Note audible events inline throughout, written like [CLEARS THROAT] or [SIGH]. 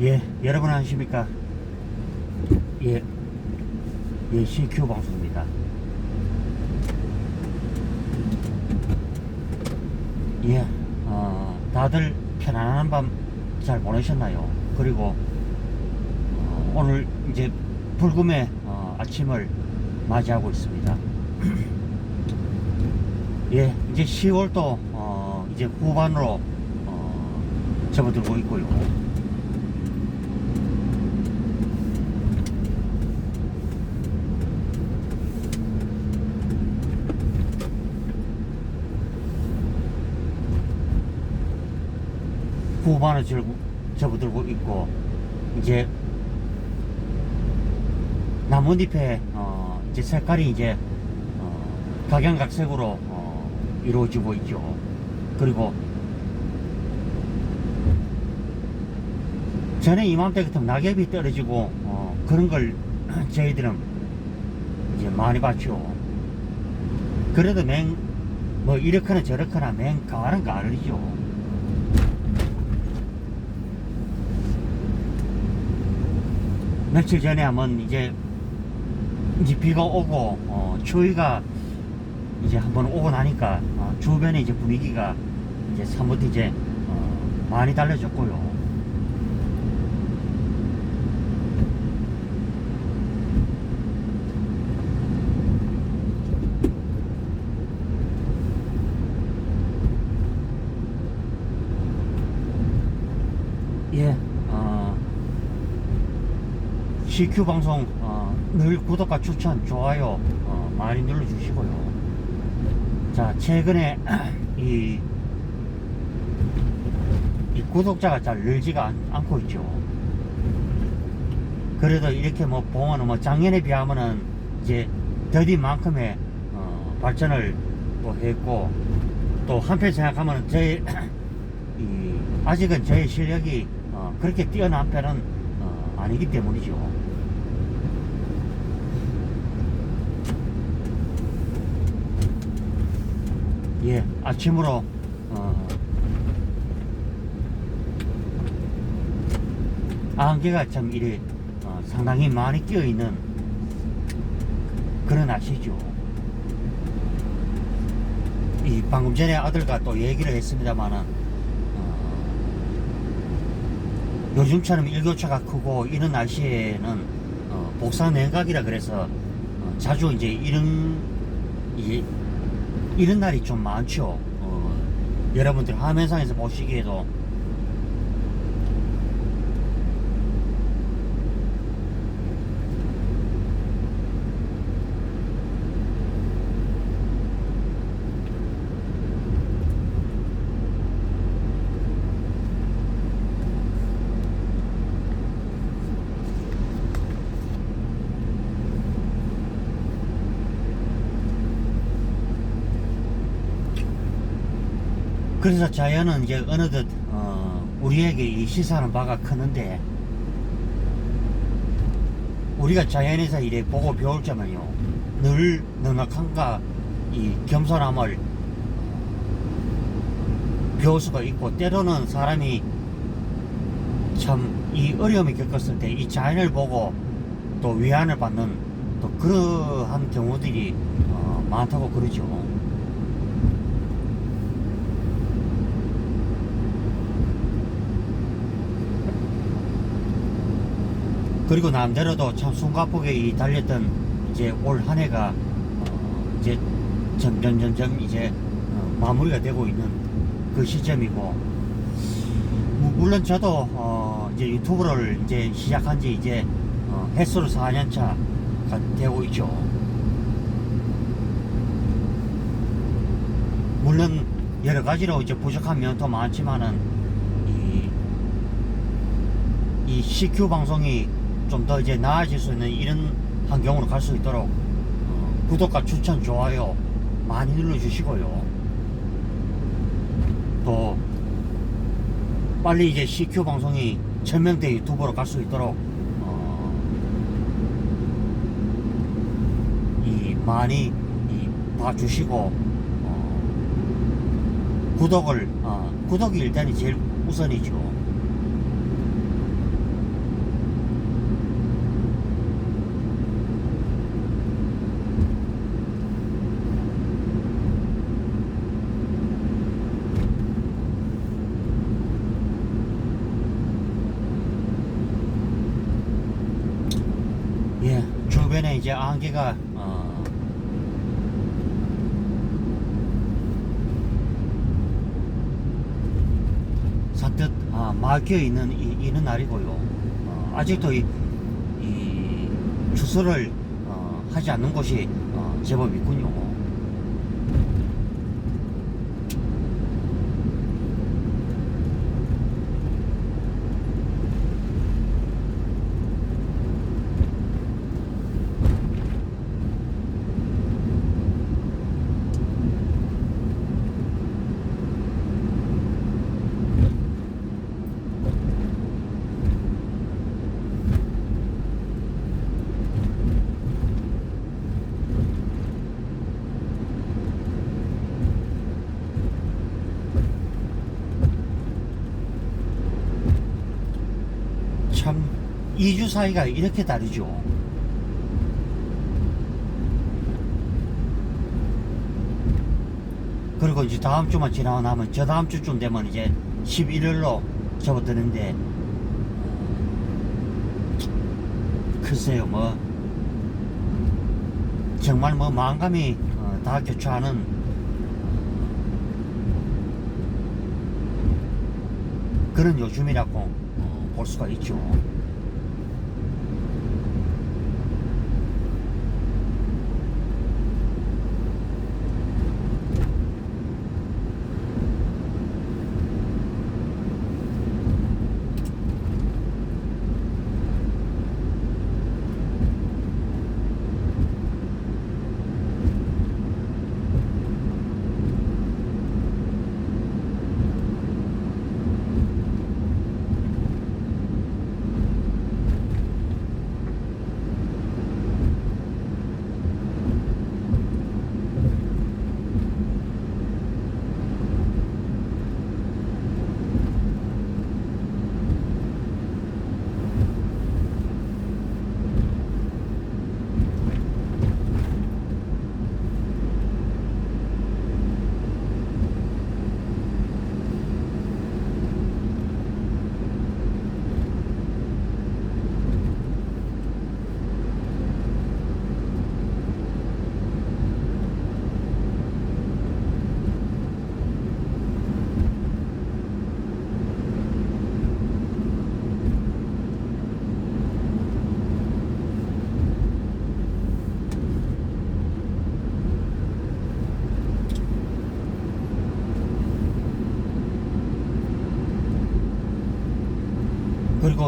예, 여러분 안녕하십니까? 예, 예, CQ 방송입니다. 예, 어, 다들 편안한 밤 잘 보내셨나요? 그리고 어, 오늘 이제 불금의 어, 아침을 맞이하고 있습니다. [CLEARS THROAT] 예, 이제 10월도 어, 이제 후반으로 어, 접어들고 있고요. 후반을 절- 접어들고 있고 이제 나뭇잎의 어, 이제 색깔이 이제 어, 각양각색으로 어, 이루어지고 있죠. 그리고 전에 이맘때 같으면 낙엽이 떨어지고 어, 그런 걸 [CLEARS THROAT] 저희들은 이제 많이 봤죠. 그래도 맹 뭐 이렇거나 저렇거나 맹 가을은 가을이죠. 며칠 전에 한번 이제 이제 비가 오고 어, 추위가 이제 한번 오고 나니까 어, 주변에 이제 분위기가 이제 사뭇 이제 어, 많이 달라졌고요. 예, 어, CQ 방송 어, 늘 구독과 추천, 좋아요 어, 많이 눌러주시고요. 자, 최근에 [CLEARS THROAT] 이, 이 구독자가 잘 늘지가 않, 않고 있죠. 그래도 이렇게 뭐 보면은 뭐 작년에 비하면은 이제 더딘 만큼의 어, 발전을 또 했고 또 한편 생각하면은 제 [CLEARS THROAT] 이, 아직은 저의 실력이 어, 그렇게 뛰어난 편은 어, 아니기 때문이죠. 예, 아침으로. 어, 안개가 참 이래. 어, 상당히 많이 끼어 있는 그런 날씨죠. 이 방금 전에 아들과 또 얘기를 했습니다만은 어, 요즘처럼 일교차가 크고 이런 날씨에는 어, 복사 냉각이라 그래서 어, 자주 이제 이런 이, 이런 날이 좀 많죠. 어, 여러분들 화면상에서 보시기에도 그래서 자연은 이제 어느덧 어, 우리에게 이 시사하는 바가 크는데 우리가 자연에서 이래 보고 배울 점은요 늘 넉넉함과 이 겸손함을 배울 수가 있고 때로는 사람이 참 이 어려움을 겪었을 때 이 자연을 보고 또 위안을 받는 또 그러한 경우들이 어, 많다고 그러죠. 그리고 남대로도 참 숨가쁘게 이 달렸던 이제 올 한 해가 어 이제 점점 점점 이제 어 마무리가 되고 있는 그 시점이고 무- 물론 저도 어 이제 유튜브를 이제 시작한 지 이제 어 횟수로 4년 차가 되고 있죠. 물론 여러 가지로 이제 부족한 면도 많지만은 이, 이 CQ 방송이 좀 더 이제 나아질 수 있는 이런 환경으로 갈 수 있도록 어, 구독과 추천, 좋아요 많이 눌러주시고요. 또 빨리 이제 CQ 방송이 천명대 유튜버로 갈 수 있도록 어, 이 많이 이 봐주시고 어, 구독을 어, 구독이 일단이 제일 우선이죠. 주변에 이제 안개가 어, 산뜻 아, 막혀 있는 이, 이는 날이고요. 어, 아직도 이, 이 추수를 어, 하지 않는 곳이 어, 제법 있군요. 참 2주 사이가 이렇게 다르죠. 그리고 이제 다음 주만 지나고 나면 저 다음 주쯤 되면 이제 11월로 접어드는데 글쎄요 뭐 정말 뭐 마음감이 어, 다 교차하는 그런 요즘이라고 어, 볼 수가 있죠.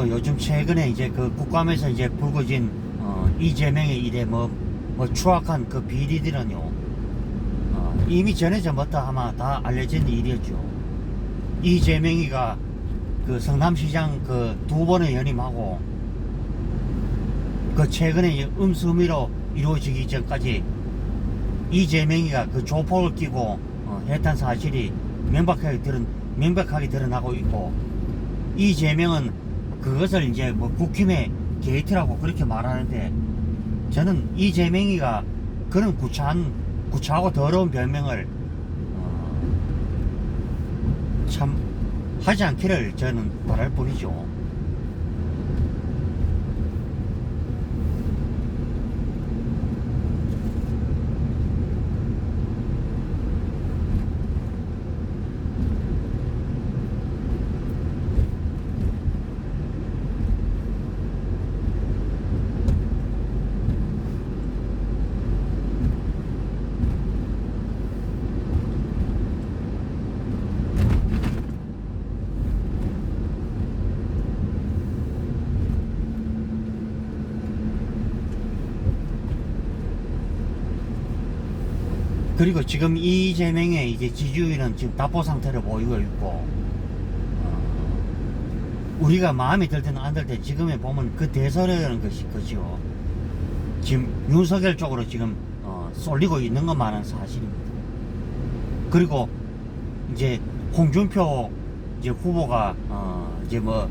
요즘 최근에 이제 그 국감에서 이제 불거진 어, 이재명의 일에 뭐, 뭐 추악한 그 비리들은요 어, 이미 전에 전부터 아마 다 알려진 일이었죠. 이재명이가 그 성남시장 그 두 번의 연임하고 그 최근에 음수미로 이루어지기 전까지 이재명이가 그 조폭을 끼고 어, 했던 사실이 명백하게 드러나고 있고 이재명은 그것을 이제 뭐 국힘의 게이트라고 그렇게 말하는데 저는 이재명이가 그런 구차한 구차하고 더러운 별명을 어, 참 하지 않기를 저는 바랄 뿐이죠. 그리고 지금 이재명의 이제 지지율은 지금 답보 상태를 보이고 있고 어, 우리가 마음에 들 때는 안 들 때 지금에 보면 그 대설이라는 것이 그죠. 지금 윤석열 쪽으로 지금 어, 쏠리고 있는 것만은 사실입니다. 그리고 이제 홍준표 이제 후보가 어, 이제 뭐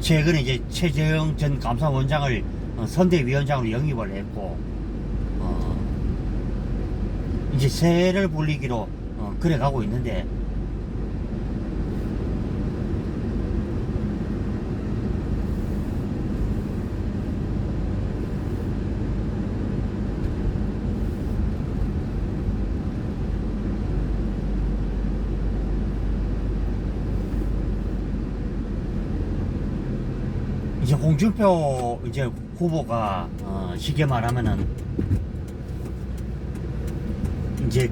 최근에 이제 최재형 전 감사원장을 어, 선대위원장으로 영입을 했고 어, 이제 새를 불리기로 어, 그래 가고 있는데. 이제 홍준표 이제 후보가 어, 쉽게 말하면은 이제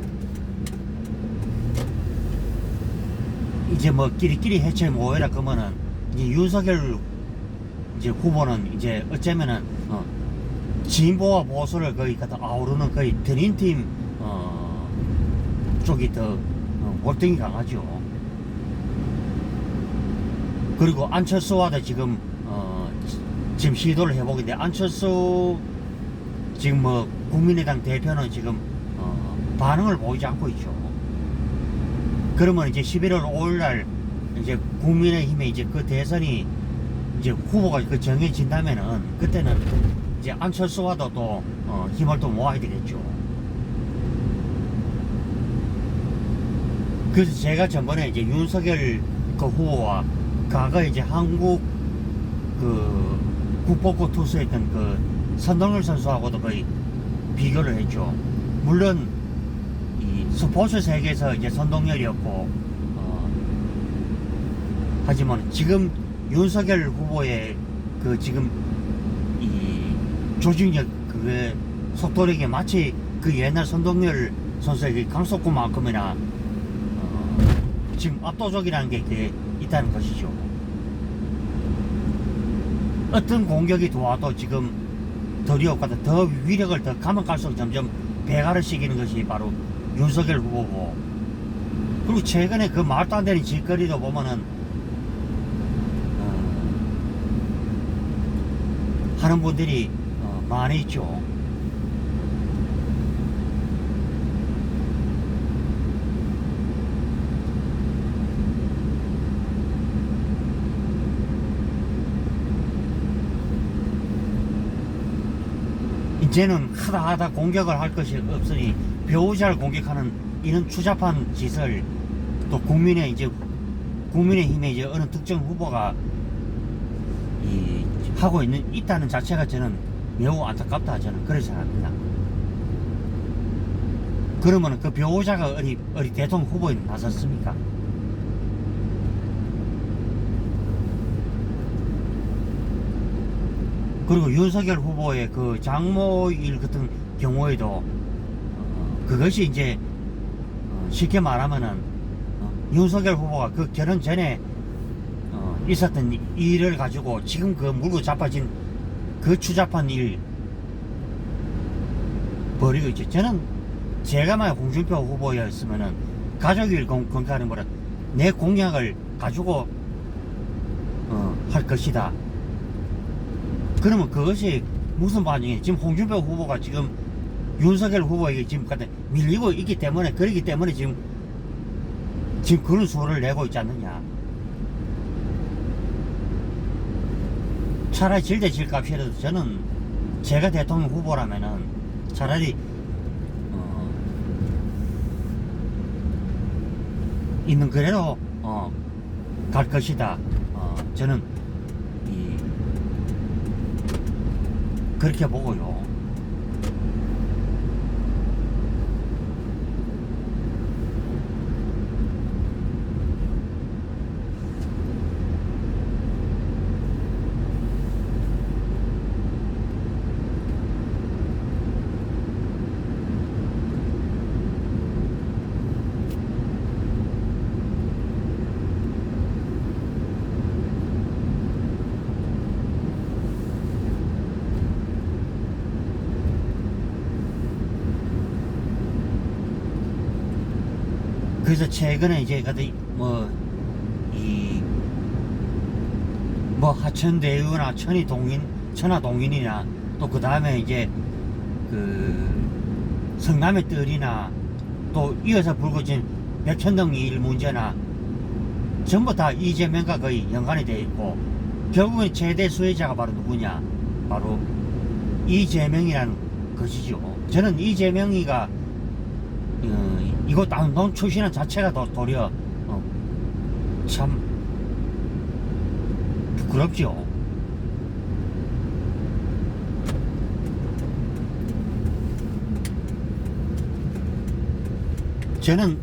이제 뭐 끼리끼리 해체 모여라 그러면은 이제 윤석열 이제 후보는 이제 어쩌면은 어, 진보와 보수를 거의 갖다 아우르는 거의 드림팀 어, 쪽이 더 어, 월등히 강하죠. 그리고 안철수와도 지금 어, 지- 지금 시도를 해보고 있는데 안철수 지금 뭐 국민의당 대표는 지금 어, 반응을 보이지 않고 있죠. 그러면 이제 11월 5일날 이제 국민의힘에 이제 그 대선이 이제 후보가 그 정해진다면은 그때는 이제 안철수와도 또 어, 힘을 또 모아야 되겠죠. 그래서 제가 전번에 이제 윤석열 그 후보와 과거 이제 한국 그 국보고 투수했던 그 선동열 선수하고도 거의 비교를 했죠. 물론 이 스포츠 세계에서 이제 선동열이었고 어, 하지만 지금 윤석열 후보의 그 지금 이 조직력 그게 속도력이 마치 그 옛날 선동열 선수의 그 강속구만큼이나 어, 지금 압도적이라는 게 있다는 것이죠. 어떤 공격이 들어와도 지금 더리오가다 더 위력을 더 가면 갈수록 점점 배가를 시키는 것이 바로 윤석열 후보고 그리고 최근에 그 말도 안 되는 짓거리도 보면은 어, 하는 분들이 어, 많이 있죠. 이제는 하다 하다 공격을 할 것이 없으니 배우자를 공격하는 이런 추잡한 짓을 또 국민의 이제 국민의힘의 이제 어느 특정 후보가 이 하고 있는 있다는 자체가 저는 매우 안타깝다 저는 그렇게 생각합니다. 그러면 그 배우자가 어디 어디 대통령 후보에 나섰습니까? 그리고 윤석열 후보의 그 장모일 같은 경우에도 어, 그것이 이제 어, 쉽게 말하면은 어, 윤석열 후보가 그 결혼 전에 어, 있었던 이- 일을 가지고 지금 그 물고 자빠진 그 추잡한 일 버리고 있죠. 저는 제가 만약 홍준표 후보였으면은 가족일 건- 건강하는 거라 내 공약을 가지고 어, 할 것이다. 그러면 그것이 무슨 반응이 지금 홍준표 후보가 지금 윤석열 후보에게 지금 밀리고 있기 때문에 그러기 때문에 지금 지금 그런 수를 내고 있지 않느냐? 차라리 질 대 질값 이라도 저는 제가 대통령 후보라면은 차라리 어, 있는 그대로 어, 갈 것이다. 어, 저는 이 그렇게 보고요. 그래서 최근에 이제 그뭐이 뭐 하천대유나 천이동인 천하동인이나 또 그 다음에 이제 그 성남의 뜰이나 또 이어서 불거진 백천동 일 문제나 전부 다 이재명과 거의 연관이 되어 있고 결국은 최대 수혜자가 바로 누구냐? 바로 이재명이라는 것이죠. 저는 이재명이가 어, 이거 당동 출신한 자체가 더 도리어 어, 참 부끄럽죠. 저는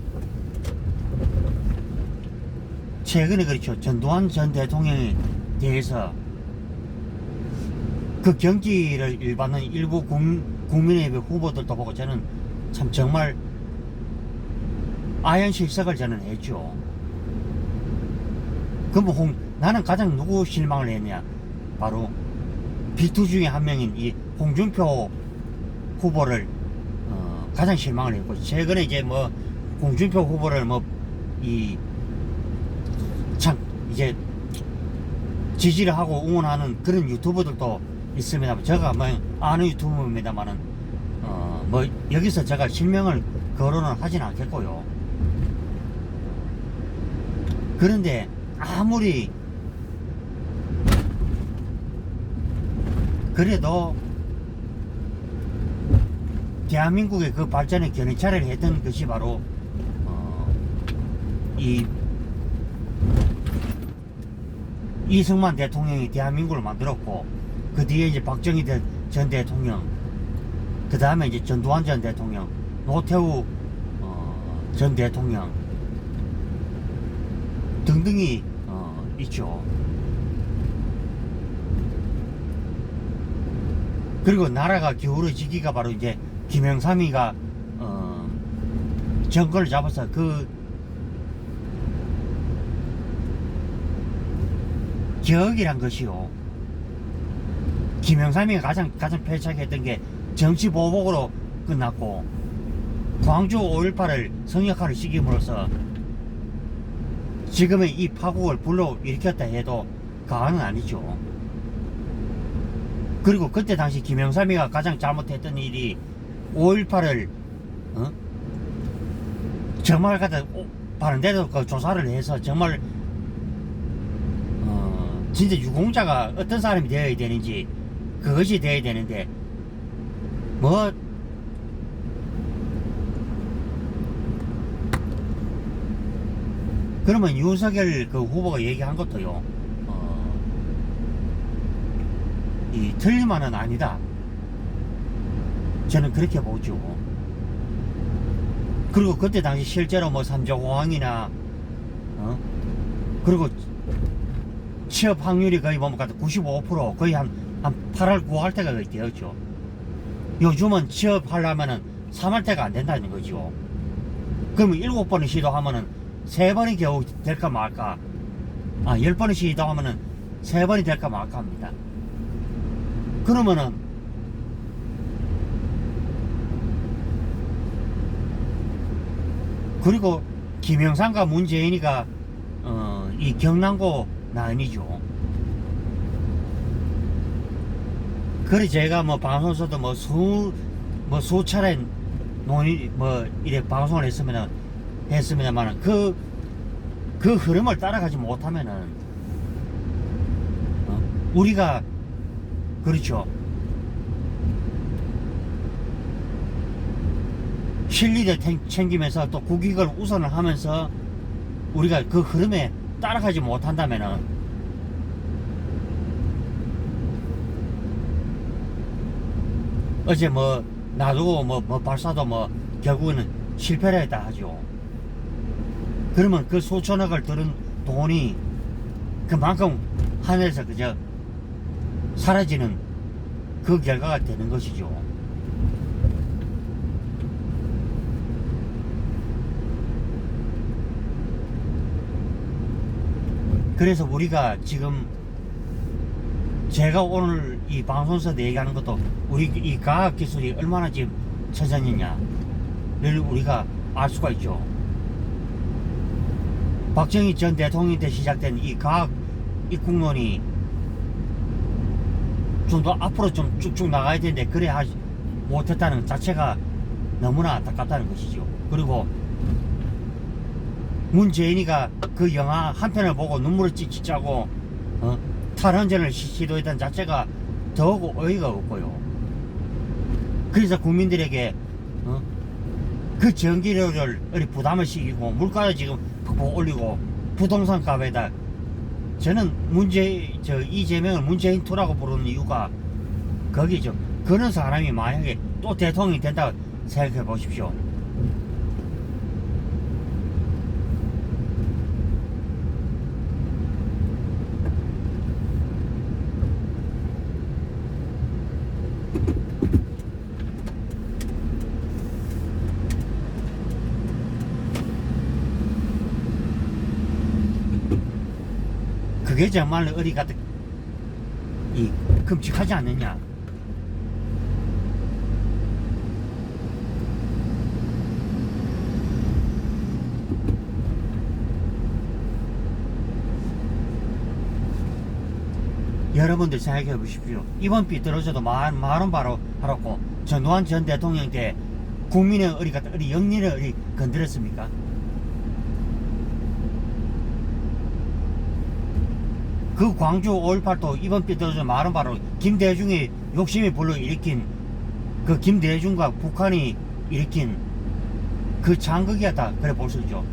최근에 그렇죠. 전두환 전 대통령에 대해서 그 경기를 일받는 일부 국, 국민의힘 후보들도 보고 저는 참 정말 아연 실색을 저는 했죠. 홍, 나는 가장 누구 실망을 했냐? 바로 비투 중에 한 명인 이 홍준표 후보를 어, 가장 실망을 했고 최근에 이제 뭐 홍준표 후보를 뭐 이 참 이제 지지를 하고 응원하는 그런 유튜버들도 있습니다. 제가 뭐 아는 유튜버입니다만은 어 뭐 여기서 제가 실명을 거론을 하진 않겠고요. 그런데 아무리 그래도 대한민국의 그 발전에 견인차를 했던 것이 바로 어, 이 이승만 대통령이 대한민국을 만들었고 그 뒤에 이제 박정희 대- 전 대통령 그 다음에 이제 전두환 전 대통령 노태우 어, 전 대통령 등등이 어, 있죠. 그리고 나라가 기울어지기가 바로 이제 김영삼이가 어, 정권을 잡아서 그 개혁이란 것이요. 김영삼이가 가장 가장 폐착했던 게 정치 보복으로 끝났고 광주 5.18을 성역화를 시킴으로써 지금의 이 파국을 불러 일으켰다 해도 과언은 아니죠. 그리고 그때 당시 김영삼이가 가장 잘못했던 일이 5.18을 어? 정말 오- 바른대로 그 조사를 해서 정말 어, 진짜 유공자가 어떤 사람이 되어야 되는지 그것이 되어야 되는데 뭐 그러면 윤석열 그 후보가 얘기한 것도요 어, 이 틀릴만은 아니다 저는 그렇게 보죠 그리고 그때 당시 실제로 뭐 삼조공항이나 어? 그리고 취업 확률이 거의 뭐95% 거의 한, 한 8할 9할 때가 거의 되었죠. 요즘은 취업하려면은 3할 때가 안 된다는 거죠. 그러면 7번을 시도하면은 3번이 겨우 될까 말까. 아, 10번을 시도하면은 3번이 될까 말까 합니다. 그러면은 그리고 김영삼과 문재인이가 어, 이 경남고 난이죠. 그래 제가 뭐 방송에서도 뭐 수뭐 수차례 논의 뭐 이래 방송을 했으면 했습니다만 그 그 흐름을 따라가지 못하면은 어? 우리가 그렇죠. 실리를 탱- 챙기면서 또 국익을 우선을 하면서 우리가 그 흐름에 따라가지 못한다면은 어제 뭐 놔두고 뭐, 뭐 발사도 뭐 결국에는 실패를 했다 하죠. 그러면 그 수천억을 들은 돈이 그만큼 하늘에서 그저 사라지는 그 결과가 되는 것이죠. 그래서 우리가 지금 제가 오늘 이 방송에서 얘기하는 것도 우리 이 과학 기술이 얼마나 지금 처전이냐를 우리가 알 수가 있죠. 박정희 전 대통령 때 시작된 이 과학 입국론이 좀 더 앞으로 좀 쭉쭉 나가야 되는데 그래 하지 못했다는 것 자체가 너무나 안타깝다는 것이죠. 그리고 문재인이가 그 영화 한 편을 보고 눈물을 찢찢 짜고 어? 탈원전을 시- 시도했던 자체가 더욱 어이가 없고요. 그래서 국민들에게 어? 그 전기료를 어리 부담을 시키고 물가를 지금 푹푹 올리고 부동산 값에다 저는 문재 저 이재명을 문재인 투라고 부르는 이유가 거기죠. 그런 사람이 만약에 또 대통령이 된다 생각해 보십시오. 정말 어디 가도 이 끔찍하지 않느냐. 여러분들 생각해 보십시오. 이번 삐뚤어져도 만, 만원 바로 하라고 전두환 전 대통령 때 국민의 어리 같은 어리 영린의 어리 건드렸습니까? 그 광주 5.18도 이번 삐뚤어져 만원 바로 김대중이 욕심이 불러 일으킨 그 김대중과 북한이 일으킨 그 장극이었다 그래 볼 수 있죠.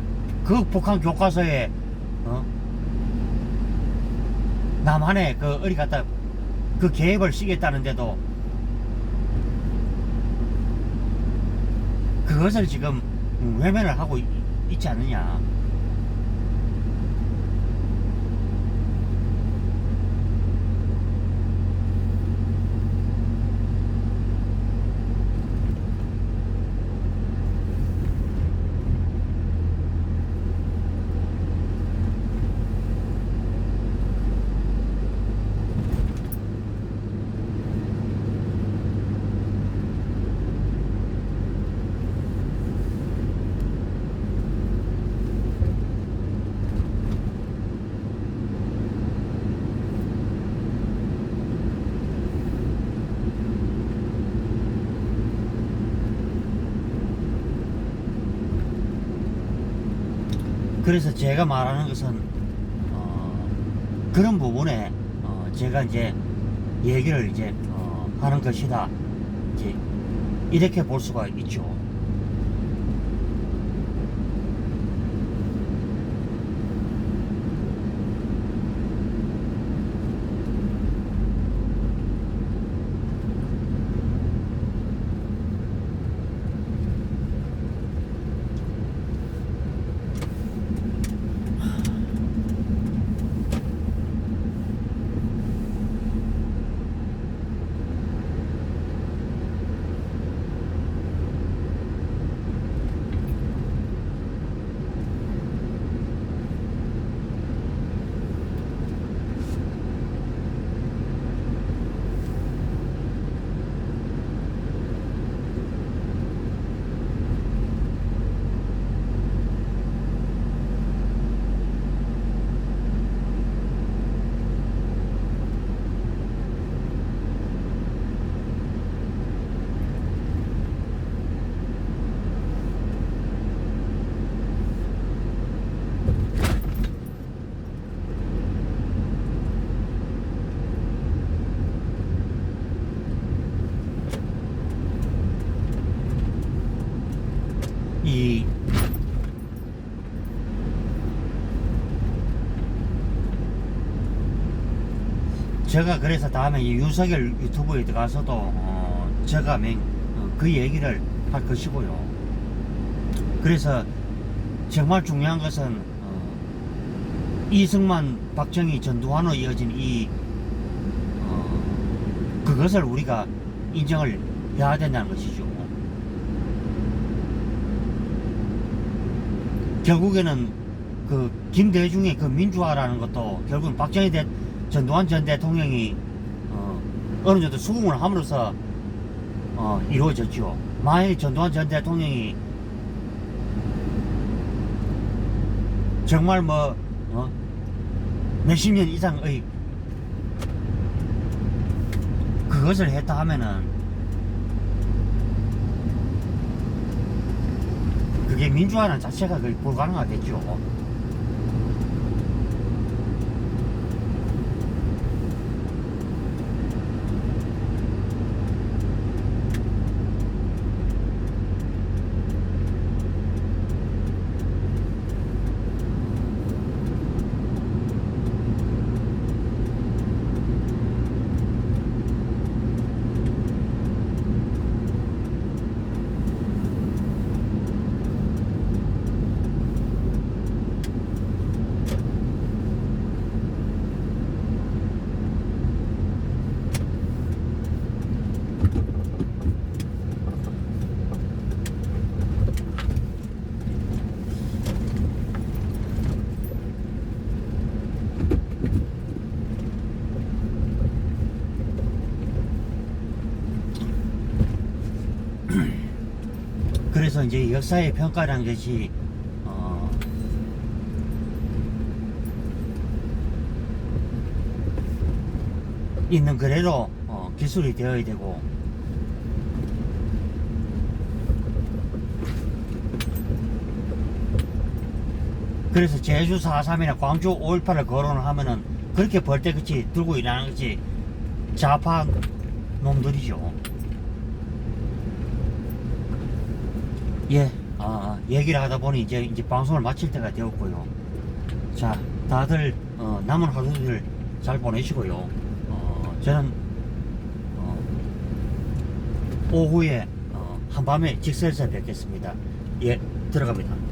그 북한 교과서에 어? 남한에 그 어디 갔다 그 계획을 쓰겠다는데도 그것을 지금 외면을 하고 있, 있지 않느냐. 그래서 제가 말하는 것은 어, 그런 부분에 어, 제가 이제 얘기를 이제 어, 하는 것이다. 이제 이렇게 볼 수가 있죠. 이 제가 그래서 다음에 이 윤석열 유튜브에 들어가서도 어, 제가 맹, 어, 그 얘기를 할 것이고요. 그래서 정말 중요한 것은 어, 이승만, 박정희, 전두환으로 이어진 이 어, 그것을 우리가 인정을 해야 된다는 것이죠. 결국에는 그 김대중의 그 민주화라는 것도 결국은 박정희 대 전두환 전 대통령이 어, 어느 정도 수긍을 함으로써 어, 이루어졌죠. 만약에 전두환 전 대통령이 정말 뭐 어? 몇십 년 이상의 그것을 했다 하면은 그게 민주화는 자체가 거의 불가능하겠죠. 그래서 이제 역사의 평가라는 것이 어, 있는 그대로 어, 기술이 되어야 되고 그래서 제주 4.3이나 광주 5.18을 거론을 하면은 그렇게 벌떼같이 들고 일하는 것이 좌파 놈들이죠. 예, 아, 얘기를 하다 보니 이제, 이제 방송을 마칠 때가 되었고요. 자, 다들, 어, 남은 하루들 잘 보내시고요. 어, 저는, 어, 오후에, 어, 한밤에 직설에서 뵙겠습니다. 예, 들어갑니다.